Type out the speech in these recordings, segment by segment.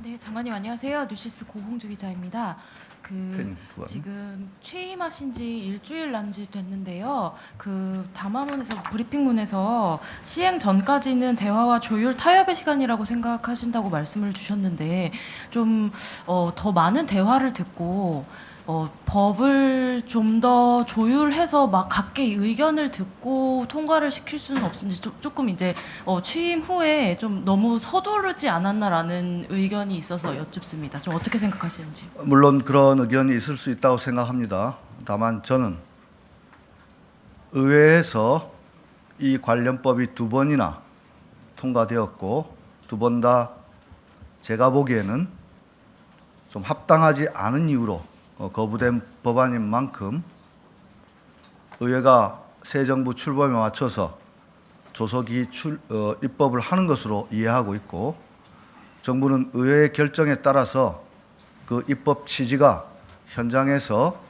네, 장관님 안녕하세요. 뉴시스 고홍주 기자입니다. 그. 지금 취임하신 지 일주일 남짓 됐는데요. 그 담화문에서 브리핑문에서 시행 전까지는 대화와 조율 타협의 시간이라고 생각하신다고 말씀을 주셨는데 좀 어, 더 많은 대화를 듣고 어, 법을 좀 더 조율해서 막 각계의 의견을 듣고 통과를 시킬 수는 없는지 조- 조금 이제 어, 취임 후에 좀 너무 서두르지 않았나라는 의견이 있어서 여쭙습니다. 좀 어떻게 생각하시는지. 물론 그런 의견이 있을 수 있다고 생각합니다. 다만 저는 의회에서 이 관련법이 두 번이나 통과되었고 두 번 다 제가 보기에는 좀 합당하지 않은 이유로 어, 거부된 법안인 만큼 의회가 새 정부 출범에 맞춰서 조속히 출, 어, 입법을 하는 것으로 이해하고 있고 정부는 의회의 결정에 따라서 그 입법 취지가 현장에서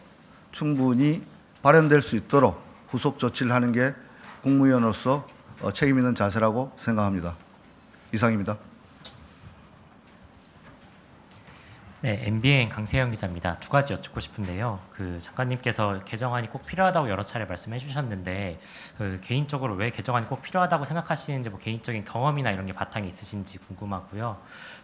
충분히 발현될 수 있도록 후속 조치를 하는 게 국무위원으로서 어, 책임 있는 자세라고 생각합니다. 이상입니다. 네, MBN 강세영 기자입니다. 두 가지 여쭙고 싶은데요. 그 장관님께서 개정안이 꼭 필요하다고 여러 차례 말씀해 주셨는데 그 개인적으로 왜 개정안이 꼭 필요하다고 생각하시는지 뭐 개인적인 경험이나 이런 게 바탕이 있으신지 궁금하고요.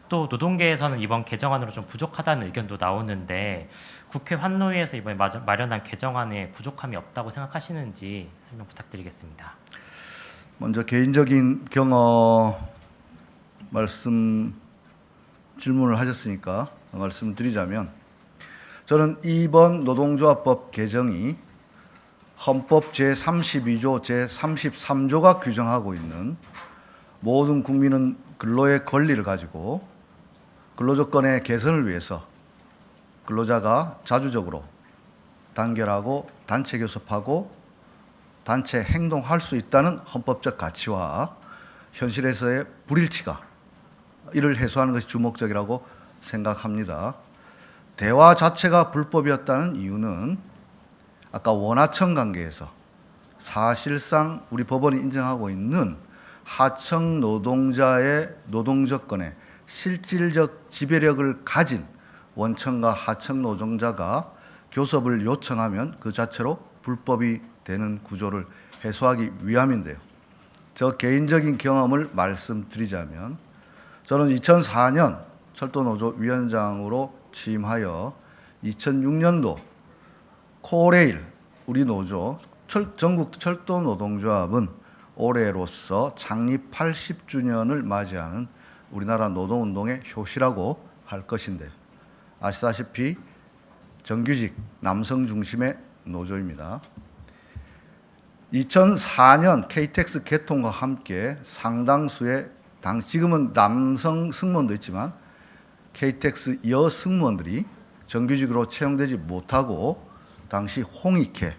또 노동계에서는 이번 개정안으로 좀 부족하다는 의견도 나오는데 국회 환노위에서 이번에 마- 마련한 개정안에 부족함이 없다고 생각하시는지 설명 부탁드리겠습니다. 먼저 개인적인 경험 말씀 질문을 하셨으니까 말씀드리자면 저는 이번 노동조합법 개정이 헌법 제32조 제33조가 규정하고 있는 모든 국민은 근로의 권리를 가지고 근로조건의 개선을 위해서 근로자가 자주적으로 단결하고 단체 교섭하고 단체 행동할 수 있다는 헌법적 가치와 현실에서의 불일치가 이를 해소하는 것이 주목적이라고 생각합니다. 대화 자체가 불법이었다는 이유는 아까 원하청 관계에서 사실상 우리 법원이 인정하고 있는 하청 노동자의 노동조건에 실질적 지배력을 가진 원청과 하청 노동자가 교섭을 요청하면 그 자체로 불법이 되는 구조를 해소하기 위함인데요. 저 개인적인 경험을 말씀드리자면 저는 2004년 철도노조 위원장으로 취임하여 2006년도 코레일 우리 노조 철, 전국 철도 노동조합은 올해로서 창립 80주년을 맞이하는 우리나라 노동운동의 효시라고 할 것인데 아시다시피 정규직 남성 중심의 노조입니다. 2004년 KTX 개통과 함께 상당수의 당 지금은 남성 승무원도 있지만 KTX 여 승무원들이 정규직으로 채용되지 못하고 당시 홍익회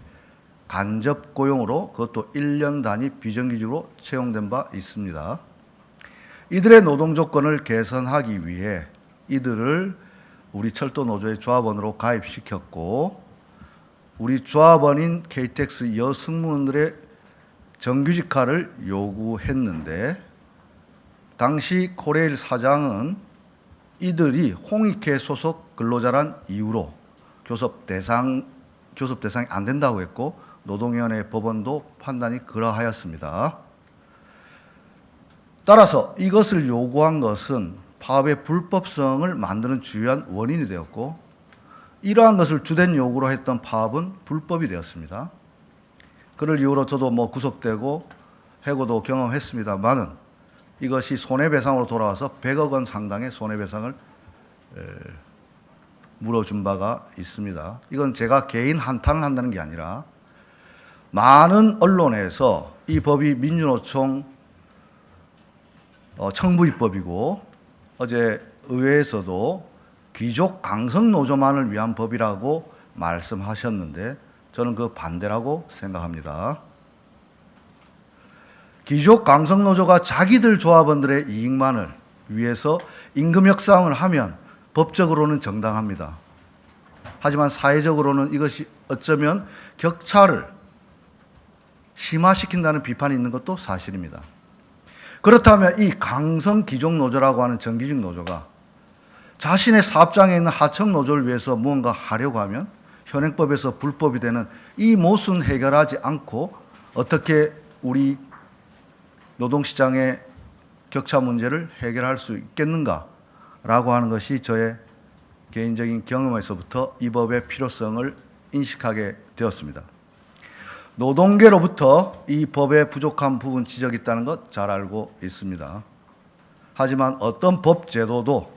간접 고용으로 그것도 1년 단위 비정규직으로 채용된 바 있습니다. 이들의 노동 조건을 개선하기 위해 이들을 우리 철도 노조의 조합원으로 가입시켰고 우리 조합원인 KTX 여승무원들의 정규직화를 요구했는데 당시 코레일 사장은 이들이 홍익회 소속 근로자란 이유로 교섭 대상 교섭 대상이 안 된다고 했고 노동위원회 법원도 판단이 그러하였습니다. 따라서 이것을 요구한 것은 파업의 불법성을 만드는 주요한 원인이 되었고 이러한 것을 주된 요구로 했던 파업은 불법이 되었습니다. 그를 이유로 저도 뭐 구속되고 해고도 경험했습니다만은 이것이 손해배상으로 돌아와서 100억 원 상당의 손해배상을 에, 물어준 바가 있습니다. 이건 제가 개인 한탄을 한다는 게 아니라 많은 언론에서 이 법이 민주노총 어, 청부 입법이고 어제 의회에서도 귀족 강성 노조만을 위한 법이라고 말씀하셨는데 저는 그 반대라고 생각합니다. 귀족 강성 노조가 자기들 조합원들의 이익만을 위해서 임금 협상을 하면 법적으로는 정당합니다. 하지만 사회적으로는 이것이 어쩌면 격차를 심화시킨다는 비판이 있는 것도 사실입니다. 그렇다면 이 강성 기종 노조라고 하는 정규직 노조가 자신의 사업장에 있는 하청 노조를 위해서 무언가 하려고 하면 현행법에서 불법이 되는 이 모순 해결하지 않고 어떻게 우리 노동시장의 격차 문제를 해결할 수 있겠는가라고 하는 것이 저의 개인적인 경험에서부터 이 법의 필요성을 인식하게 되었습니다. 노동계로부터 이 법의 부족한 부분 지적이 있다는 것 잘 알고 있습니다. 하지만 어떤 법 제도도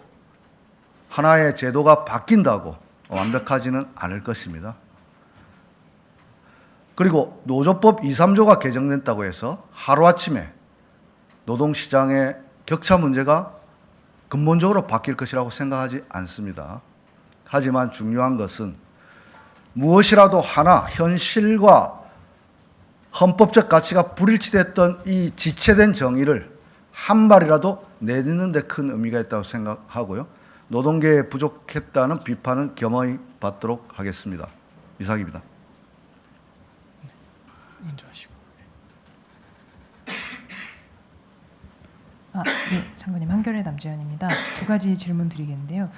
하나의 제도가 바뀐다고 완벽하지는 않을 것입니다. 그리고 노조법 2, 3조가 개정됐다고 해서 하루아침에 노동시장의 격차 문제가 근본적으로 바뀔 것이라고 생각하지 않습니다. 하지만 중요한 것은 무엇이라도 하나 현실과 헌법적 가치가 불일치됐던 이 지체된 정의를 한 발이라도 내딛는 데 큰 의미가 있다고 생각하고요. 노동계에 부족했다는 비판은 겸허히 받도록 하겠습니다. 이상입니다. 먼저 하시고. 아, 네, 장관님 한결의 남재현입니다. 두 가지 질문 드리겠는데요.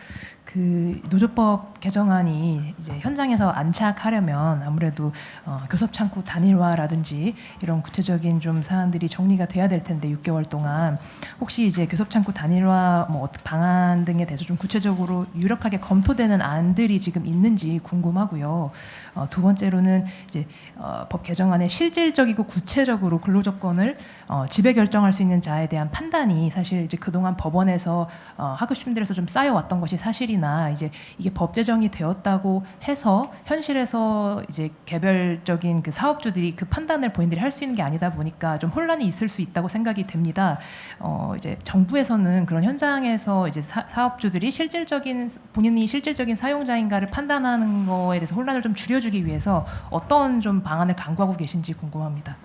그 노조법 개정안이 이제 현장에서 안착하려면 아무래도 어, 교섭 창구 단일화라든지 이런 구체적인 좀 사안들이 정리가 돼야 될 텐데 6개월 동안 혹시 이제 교섭 창구 단일화 뭐 어떤 방안 등에 대해서 좀 구체적으로 유력하게 검토되는 안들이 지금 있는지 궁금하고요. 어, 두 번째로는 이제 어, 법 개정안에 실질적이고 구체적으로 근로 조건을 어, 지배 결정할 수 있는 자에 대한 판단이 사실 이제 그동안 법원에서 어, 하급심들에서 좀 쌓여왔던 것이 사실 이나 이제 이게 법 제정이 되었다고 해서 현실에서 이제 개별적인 그 사업주들이 그 판단을 본인들이 할 수 있는 게 아니다 보니까 좀 혼란이 있을 수 있다고 생각이 됩니다. 어, 이제 정부에서는 그런 현장에서 이제 사, 사업주들이 실질적인 본인이 실질적인 사용자인가를 판단하는 거에 대해서 혼란을 좀 줄여주기 위해서 어떤 좀 방안을 강구하고 계신지 궁금합니다.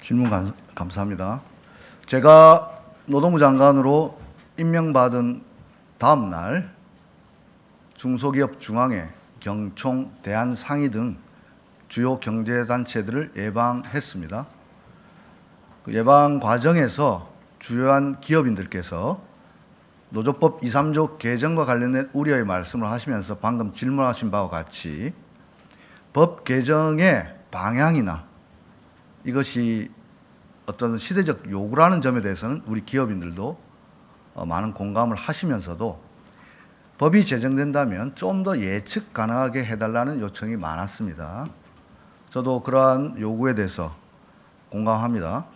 질문 감, 감사합니다. 제가 노동부 장관으로 임명받은 다음 날 중소기업 중앙회, 경총, 대한상의 등 주요 경제단체들을 예방했습니다. 그 예방 과정에서 주요한 기업인들께서 노조법 2, 3조 개정과 관련된 우려의 말씀을 하시면서 방금 질문하신 바와 같이 법 개정의 방향이나 이것이 어떤 시대적 요구라는 점에 대해서는 우리 기업인들도 어, 많은 공감을 하시면서도 법이 제정된다면 좀 더 예측 가능하게 해달라는 요청이 많았습니다. 저도 그러한 요구에 대해서 공감합니다.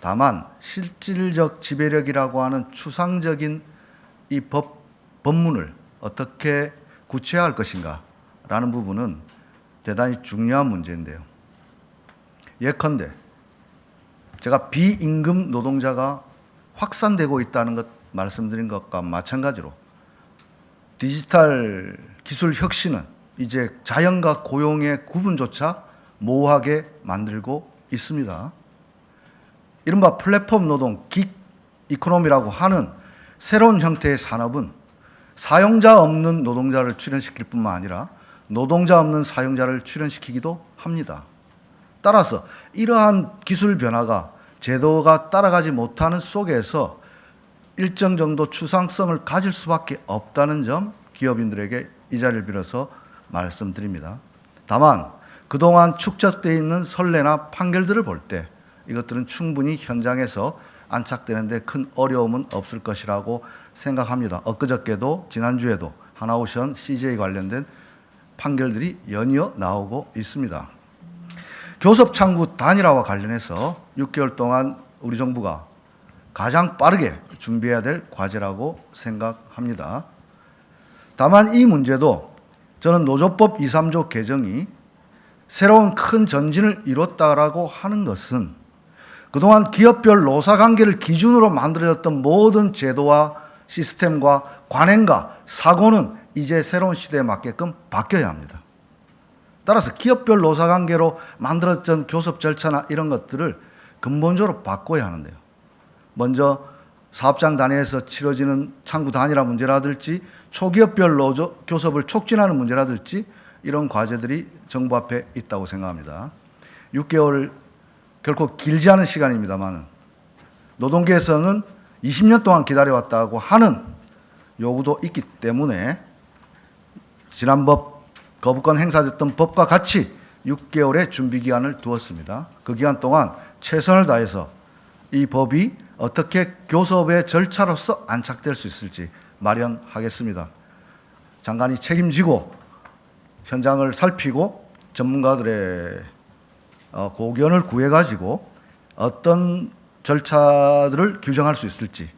다만 실질적 지배력이라고 하는 추상적인 이 법, 법문을 어떻게 구체화할 것인가 라는 부분은 대단히 중요한 문제인데요. 예컨대 제가 비임금 노동자가 확산되고 있다는 것 말씀드린 것과 마찬가지로 디지털 기술 혁신은 이제 자연과 고용의 구분조차 모호하게 만들고 있습니다. 이른바 플랫폼 노동, 긱 이코노미라고 하는 새로운 형태의 산업은 사용자 없는 노동자를 출현시킬 뿐만 아니라 노동자 없는 사용자를 출현시키기도 합니다. 따라서 이러한 기술 변화가 제도가 따라가지 못하는 속에서 일정 정도 추상성을 가질 수밖에 없다는 점 기업인들에게 이 자리를 빌어서 말씀드립니다. 다만 그동안 축적되어 있는 선례나 판결들을 볼 때 이것들은 충분히 현장에서 안착되는데 큰 어려움은 없을 것이라고 생각합니다. 엊그저께도 지난주에도 하나오션 CJ 관련된 판결들이 연이어 나오고 있습니다. 교섭 창구 단일화와 관련해서 6개월 동안 우리 정부가 가장 빠르게 준비해야 될 과제라고 생각합니다. 다만 이 문제도 저는 노조법 2, 3조 개정이 새로운 큰 전진을 이뤘다라고 하는 것은 그동안 기업별 노사 관계를 기준으로 만들어졌던 모든 제도와 시스템과 관행과 사고는 이제 새로운 시대에 맞게끔 바뀌어야 합니다. 따라서 기업별 노사 관계로 만들어졌던 교섭 절차나 이런 것들을 근본적으로 바꿔야 하는데요. 먼저 사업장 단위에서 치러지는 창구 단일화 문제라든지 초기업별 노조 교섭을 촉진하는 문제라든지 이런 과제들이 정부 앞에 있다고 생각합니다. 6개월 결코 길지 않은 시간입니다만 노동계에서는 20년 동안 기다려왔다고 하는 요구도 있기 때문에 지난 법 거부권 행사됐던 법과 같이 6개월의 준비 기간을 두었습니다. 그 기간 동안 최선을 다해서 이 법이 어떻게 교섭의 절차로서 안착될 수 있을지 마련하겠습니다. 장관이 책임지고 현장을 살피고 전문가들의 어, 고견을 구해가지고 어떤 절차들을 규정할 수 있을지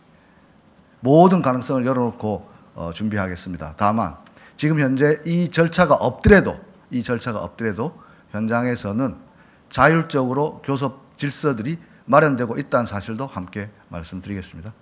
모든 가능성을 열어놓고 어, 준비하겠습니다. 다만 지금 현재 이 절차가 없더라도 이 절차가 없더라도 현장에서는 자율적으로 교섭 질서들이 마련되고 있다는 사실도 함께 말씀드리겠습니다.